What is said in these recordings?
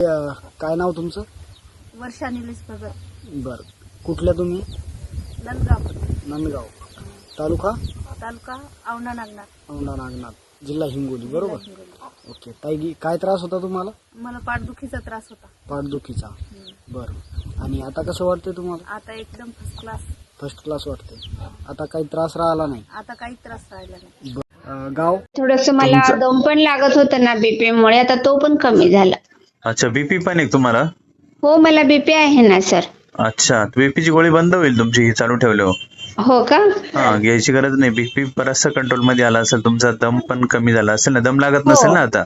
अ, काय नाव तुमचं? वर्षा निलेश भगत बर. कुठल्या तुम्ही? नंदगाव. नंदगाव. तालुका? तालुका औंढा नागनाथ औंढा नागनाथ जिल्हा हिंगोली बरोबर? हिंगोली. ओके. ताई गी- काय त्रास होता तुम्हाला? मला पाठदुखीचा त्रास होता. पाठदुखीचा. हम्म. बरं. आणि आता कसं वाटतंय तुम्हाला? आता एकदम फर्स्ट क्लास फर्स्ट क्लास वाटतंय. आता काही त्रास राहिला नाही? आता काही त्रास राहिला नाही. बर. अ, गाव? थोडस मला दम पण लागत होतं ना बीपी मुळे. आता तो पण कमी झाला. अच्छा बीपी पण आहे तुम्हाला? हो मला बीपी आहे ना सर अच्छा बीपीची गोळी बंद होईल तुमची ही चालू ठेवल्यावर? हो का? हा घ्यायची गरज नाही. बीपी बराचसा कंट्रोलमध्ये आला असेल तुमचा दम पण कमी झाला असेल ना दम लागत नसेल ना आता?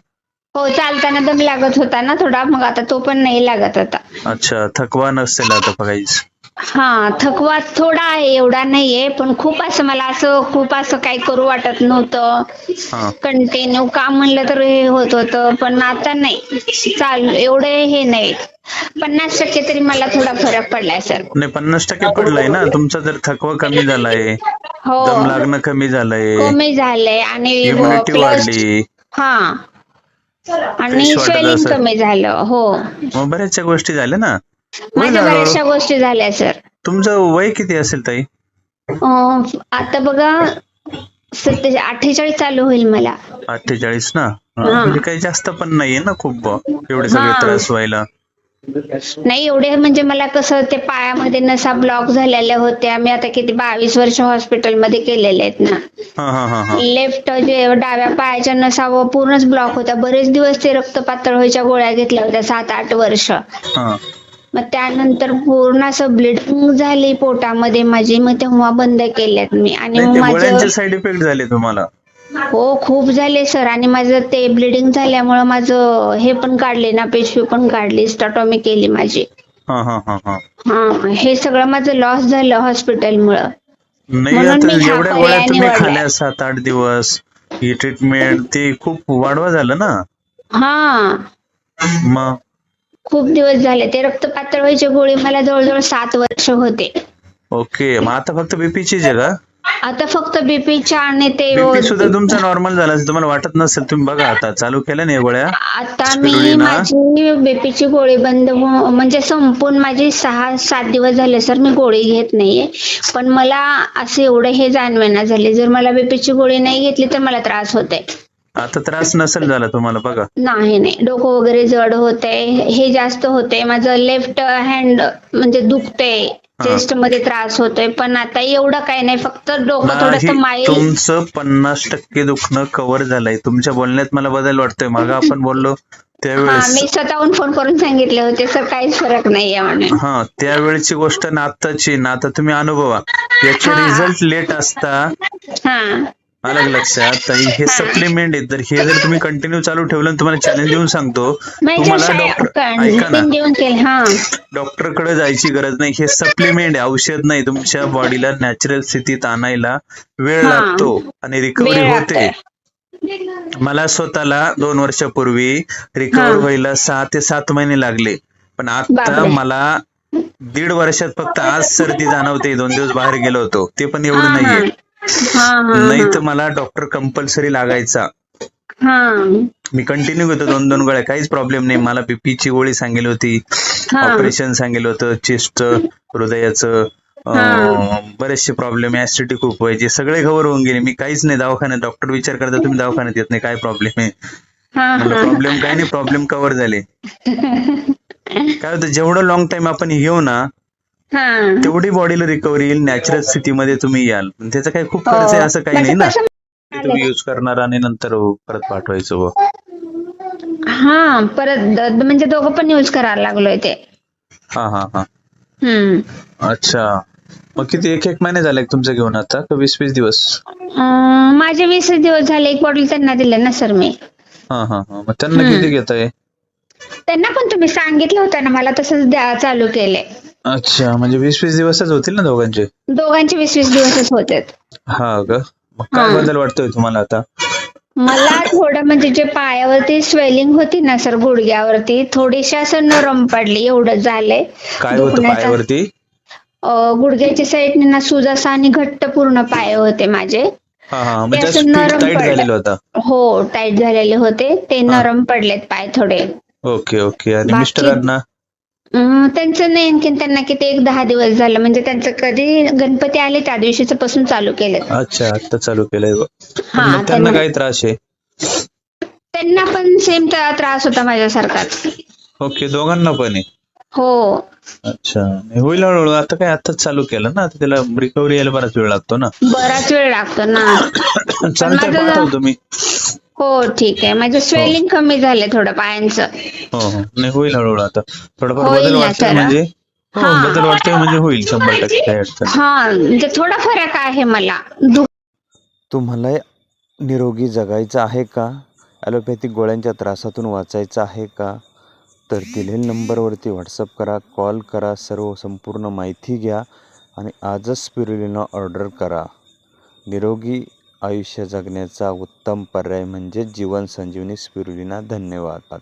हो चालताना दम लागत होता ना थोडा मग आता तो पण नाही लागत आता. अच्छा थकवा नसेल आता बघायच. हा थकवा थोडा आहे एवढा नाहीये पण खूप असं मला असं खूप असं काही करू वाटत नव्हतं. कंटिन्यू काम म्हणलं तर हे होत होतं पण आता नाही. चाल एवढे हे नाही. पन्नास टक्के तरी मला थोडा फरक पडलाय सर. नाही पन्नास टक्के पडलाय ना. तुमचा जर थकवा कमी झालाय हो. दम लागणं कमी झालंय कमी झालंय आणि इम्युनिटी वाढली. हा. आणि स्वेलिंग. कमी झालं हो. मग बऱ्याचशा गोष्टी झाल्या ना. माझ्या. बऱ्याचशा गोष्टी झाल्या सर तुमचं वय किती असेल ताई? आता बघा सत्ते अठ्ठेचाळीस चालू होईल मला. अठ्ठेचाळीस ना. म्हणजे काही जास्त पण नाहीये ना खूप एवढे सगळे. त्रास व्हायला? नाही एवढे म्हणजे मला कसं ते पायामध्ये नसा ब्लॉक झालेल्या होत्या. मी आता किती बावीस वर्ष हॉस्पिटलमध्ये केलेले आहेत ना. लेफ्ट जे डाव्या पायाच्या नसा व पूर्णच ब्लॉक होत्या. बरेच दिवस ते रक्त पातळ व्हायच्या गोळ्या घेतल्या होत्या सात आठ वर्ष. मग त्यानंतर पूर्ण असं ब्लिडिंग झाली पोटामध्ये माझी. मग तेव्हा बंद केल्यात मी. आणि नाही गोळ्यांचे माझं साईड इफेक्ट झाले तुम्हाला? हो खूप झाले सर. आणि माझं ते ब्लिडिंग झाल्यामुळं माझं हे पण काढले ना पेशवी पण काढली स्टॉटॉमी केली माझी. हा हा हा हा. हा हे सगळं माझं लॉस झालं हॉस्पिटलमुळं नाही म्हणून आता मी ह्या एवढ्या गोळ्या पर्यायाने तुम्ही निवडल्या. खाल्या सात आठ दिवस. ही ट्रीटमेंट ते खूप वाढवा झालं ना? हा. मग? खूप दिवस झाले. ते रक्त पातळ व्हायची गोळी मला जवळजवळ सात वर्ष होते. ओके मग आता फक्त बीपीची आहे का? आता फक्त बीपीच्या आणि ते सुद्धा तुमचा नॉर्मल झाला असेल तुम्हाला वाटत नसेल तुम्ही बघा आता चालू केल्या ना या गोळ्या? आता मी स्पिरुलिना? माझी बीपीची गोळी बंद हो- म्हणजे संपून माझी सहा सात दिवस झाले सर मी गोळी घेत नाहीये. पण मला असं एवढं हे जाणवेना झाले. जर मला बीपीची गोळी नाही घेतली तर मला त्रास होते आता त्रास नसेल झाला तुम्हाला बघा. नाही नाही. डोकं वगैरे जड होते हे जास्त होते माझं लेफ्ट हँड म्हणजे दुखते चेस्टमध्ये त्रास होतोय. पण आता एवढं काही नाही. फक्त डोकं थोडस माईल तुमचं पन्नास टक्के दुखणं कव्हर झालंय. तुमच्या बोलण्यात मला बदल वाटतोय. माग आपण बोललो त्यावेळेस मी स्वतःहून फोन करून सांगितले होते सर काहीच फरक नाहीये म्हणून हा त्यावेळेची गोष्ट ना आत्ताची ना आता तुम्ही अनुभवा. याचे. रिझल्ट लेट असता. अलग लक्षात तर हे सप्लिमेंट आहेत तर हे जर तुम्ही कंटिन्यू चालू ठेवलं तुम्हाला चॅलेंज देऊन सांगतो तुम्हाला डॉक्टर ऐका ना हा डॉक्टरकडे जायची गरज नाही हे सप्लिमेंट आहे औषध नाही तुमच्या बॉडीला नॅचरल स्थितीत आणायला वेळ. लागतो आणि रिकव्हरी होते. मला स्वतःला दोन वर्षापूर्वी रिकव्हर. व्हायला सहा ते सात महिने लागले पण आता. मला दीड वर्षात फक्त आज सर्दी जाणवते दोन दिवस बाहेर गेलो होतो ते पण एवढं नाहीये नाही तर मला डॉक्टर कंपल्सरी लागायचा. मी कंटिन्यू घेतो दोन दोन गोळ्या. काहीच प्रॉब्लेम नाही. मला बीपीची गोळी सांगितली होती. ऑपरेशन सांगितलं होतं. चेस्ट हृदयाचं बरेचसे प्रॉब्लेम ऍसिडिटी खूप व्हायची. सगळे कव्हर होऊन गेले. मी काहीच नाही. दवाखान्यात डॉक्टर विचार करता तुम्ही दवाखान्यात येत नाही. काय प्रॉब्लेम आहे? प्रॉब्लेम काय नाही. प्रॉब्लेम कव्हर झाले. काय होतं? जेवढं लॉंग टाइम आपण घेऊ ना तेवढी बॉडीला रिकव्हरी येईल नॅचरल स्थितीमध्ये तुम्ही याल. त्याचा काही खूप खर्च आहे असं काही नाही ना? म्हणजे कसं ते तुम्ही युज करणार आणि नंतर परत पाठवायचं. हा परत म्हणजे दोघं पण यूज करायला लागलोय ते. हा हा हा. अच्छा. मग किती एक एक महिने झाले तुमचं घेऊन आता? का वीस वीस दिवस? माझे वीस दिवस झाले. एक बॉटल त्यांना दिले ना सर मी. हा हा हा. मग त्यांना किती घेताय? त्यांना पण तुम्ही सांगितलं होतं ना मला तसंच द्या चालू केले. अच्छा म्हणजे वीस वीस दिवसच होतील ना दोघांचे? दोघांचे वीस वीस दिवसच होते हा का? मग काय हा. बदल वाटतोय तुम्हाला आता? मला थोडं म्हणजे जे पायावरती स्वेलिंग होती ना सर गुडघ्यावरती थोडीशी असं नरम पडली एवढं झालंय. काय होतं दुखण्याचा- पायावरती? अं, गुडघ्याच्या साईडने ना सूज असा आणि घट्ट पूर्ण पाय होते माझे. हा हा म्हणजे असं नरम टाईट पडलं. झालेलं होता. हो टाईट झालेले होते. ते नरम पडलेत पाय थोडे. Okay okay. आणि बाकी- मिस्टरांना? त्यांचं नाही आणखीन त्यांना किती एक दहा दिवस झालं. म्हणजे त्यांचं कधी गणपती आले त्या दिवशीच पासून चालू केलं अच्छा आता चालू केलंय. हा त्यांना काय त्रास आहे? त्यांना पण सेम त्रास होता माझ्यासारखाच ओके दोघांना पण आहे? हो. अच्छा. होईल हळूहळू. आता काय आताच चालू केलं ना? आता त्याला रिकव्हरी यायला बराच वेळ लागतो ना? बराच वेळ लागतो ना. चालतंय पाठव तुम्ही हो ठीक आहे. माझं स्वेलिंग कमी झालंय थोडं पायांचं. हो हो. नाही होईल हळूहळू आता. थोडाफार होईल बदल ना, वाटतोय. म्हणजे? हो हा. बदल वाटतोय म्हणजे होईल शंभर टक्के काय अडचण नाही. हा म्हणजे थोडा फरक आहे मला. दु- तुम्हाला निरोगी जगायचं आहे का? ॲलोपॅथिक गोळ्यांच्या त्रासातून वाचायचं आहे का? तर दिलेल्या नंबरवरती व्हॉट्सअप करा कॉल करा सर्व संपूर्ण माहिती घ्या आणि आजच स्पिरुलिना ऑर्डर करा. निरोगी आयुष्य जगण्याचा उत्तम पर्याय म्हणजे जीवन संजीवनी स्पिरुलिना धन्यवाद.